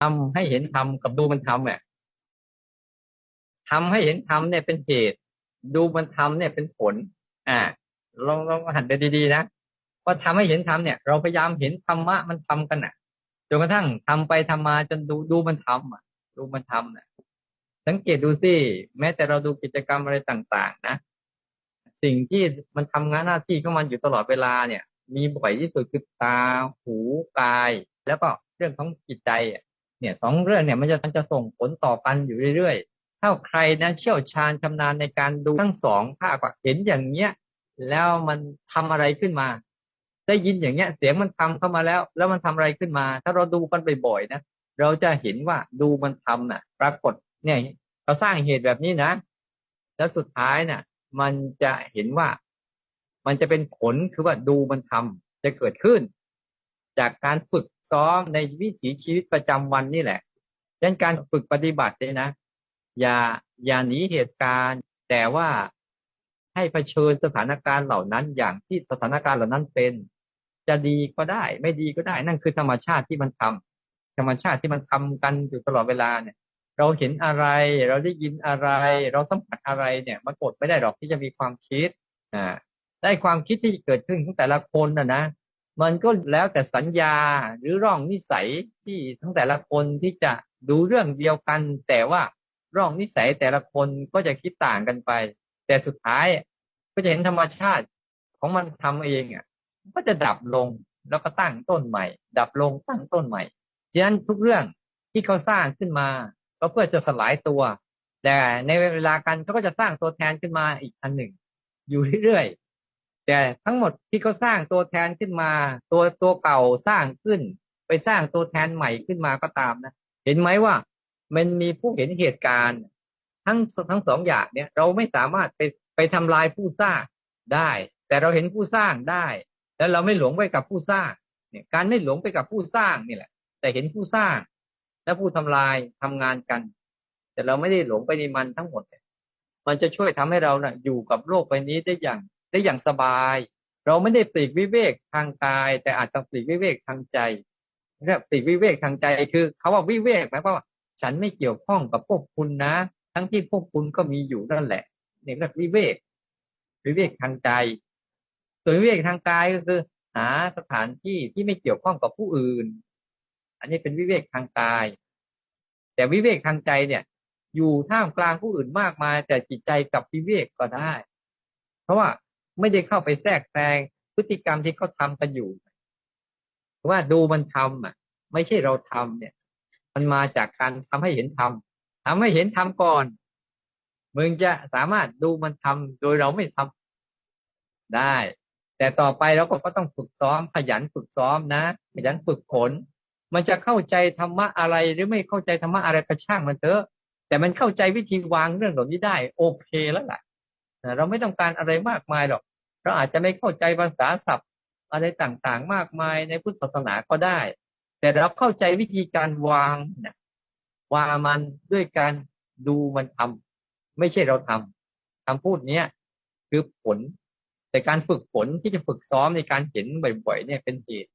ทำให้เห็นทำกับดูมันทำเนี่ยทำให้เห็นทำเนี่ยเป็นเหตุ ดูมันทำเนี่ยเป็นผล อ่าลองลองหันไปดีๆนะว่าทำให้เห็นทำเนี่ย เราพยายามเห็นธรรมะมันทำกันอะจนกระทั่งทำไปทำมาจนดูดูมันทำอะ ดูมันทำน่ะสังเกตดูสิแม้แต่เราดูกิจกรรมอะไรต่าง ๆ นะสิ่งที่มันทำงานหน้าที่ของมันอยู่ตลอดเวลาเนี่ย มีบ่อยที่สุดคือตาหูกาย แล้วก็เรื่องของจิตใจอะ เนี่ยสองเรื่องเนี่ยมันจะมันจะส่งผลต่อกันอยู่เรื่อยๆ ถ้าใครนะเชี่ยวชาญชำนาญในการดูทั้งสองภาคว่าเห็นอย่างเงี้ยแล้วมันทำอะไรขึ้นมา ได้ยินอย่างเงี้ย เสียงมันทำเข้ามาแล้ว แล้วมันทำอะไรขึ้นมา ถ้าเราดูกันบ่อยๆนะเราจะเห็นว่าดูมันทำน่ะ ปรากฏเนี่ยเราสร้างเหตุแบบนี้นะ แล้วสุดท้ายน่ะ มันจะเห็นว่า มันจะเป็นผลคือว่าดูมันทำจะเกิดขึ้น จากการฝึกซ้อมในวิถีชีวิตประจำวันนี่แหละดังนั้นการฝึกปฏิบัติเนี่ยนะ อย่าอย่าหนีเหตุการณ์ แต่ว่าให้เผชิญสถานการณ์เหล่านั้น อย่างที่สถานการณ์เหล่านั้นเป็น จะดีก็ได้ ไม่ดีก็ได้ นั่นคือธรรมชาติที่มันทำธรรมชาติที่มันทำกันอยู่ตลอดเวลาเนี่ย เราเห็นอะไร เราได้ยินอะไร เราสัมผัสอะไรเนี่ยมันกดไม่ได้หรอกที่จะมีความคิดอ่าได้ความคิดที่เกิดขึ้นของแต่ละคนนะนะ มันก็แล้วแต่สัญญาหรือร่องนิสัยที่ทั้งแต่ละคนที่จะดูเรื่องเดียวกัน แต่ว่าร่องนิสัยแต่ละคนก็จะคิดต่างกันไป แต่สุดท้ายก็จะเห็นธรรมชาติของมันทำเองอะก็จะดับลงแล้วก็ตั้งต้นใหม่ ดับลงตั้งต้นใหม่ฉะนั้นทุกเรื่องที่เขาสร้างขึ้นมา ก็เพื่อจะสลายตัว แต่ในเวลากันเขาก็จะสร้างตัวแทนขึ้นมาอีกอันหนึ่ง อยู่เรื่อย แต่ทั้งหมดที่เขาสร้างตัวแทนขึ้นมา ตัวตัวเก่าสร้างขึ้น ไปสร้างตัวแทนใหม่ขึ้นมาก็ตามนะเห็นไหมว่ามันมีผู้เห็นเหตุการณ์ ทั้งทั้งสองอย่างเนี่ย เราไม่สามารถไปไปทำลายผู้สร้างได้ แต่เราเห็นผู้สร้างได้ แล้วเราไม่หลงไปกับผู้สร้างเนี่ยการไม่หลงไปกับผู้สร้างนี่แหละ แต่เห็นผู้สร้าง และผู้ทำลายทำงานกัน แต่เราไม่ได้หลงไปในมันทั้งหมด มันจะช่วยทำให้เรานะ่ะอยู่กับโลกใบนี้ได้อย่าง ได้อย่างสบาย เราไม่ได้ปลีกวิเวกทางกาย แต่อาจต้องปลีกวิเวกทางใจเรียกปลีกวิเวกทางใจคือเขาว่าวิเวกหมายความว่า ฉันไม่เกี่ยวข้องกับพวกคุณนะ ทั้งที่พวกคุณก็มีอยู่นั่นแหละนี่เรียกวิเวก วิเวกทางใจ ส่วนวิเวกทางกายก็คือ หาสถานที่ที่ไม่เกี่ยวข้องกับผู้อื่น อันนี้เป็นวิเวกทางกาย แต่วิเวกทางใจเนี่ย อยู่ท่ามกลางผู้อื่นมากมาย แต่จิตใจกับวิเวกก็ได้ เพราะว่า ไม่ได้เข้าไปแทรกแซงพฤติกรรมที่เขาทากันอยู่ว่าดูมันทำอะ ไม่ใช่เราทำเนี่ย มันมาจากการทำให้เห็นทำทำให้เห็นทำก่อนมึงจะสามารถดูมันทำโดยเราไม่ทำได้ แต่ต่อไปเราก็ต้องฝึกซ้อมขยันฝึกซ้อมนะขยันฝึกฝนมันจะเข้าใจธรรมะอะไรหรือไม่เข้าใจธรรมะอะไรก็ช่างมันเถอะ แต่มันเข้าใจวิธีวางเรื่องเหล่านี้ได้ โอเคแล้วล่ะ เราไม่ต้องการอะไรมากมายหรอก เราอาจจะไม่เข้าใจภาษาศัพท์ อะไรต่างๆ มากมายในพุทธศาสนาก็ได้ แต่เราเข้าใจวิธีการวางนะวางมันด้วยการดูมันทำไม่ใช่เราทำคำพูดเนี้ยคือผล แต่การฝึกฝนที่จะฝึกซ้อมในการเห็นบ่อยๆเนี่ยเป็นเหตุ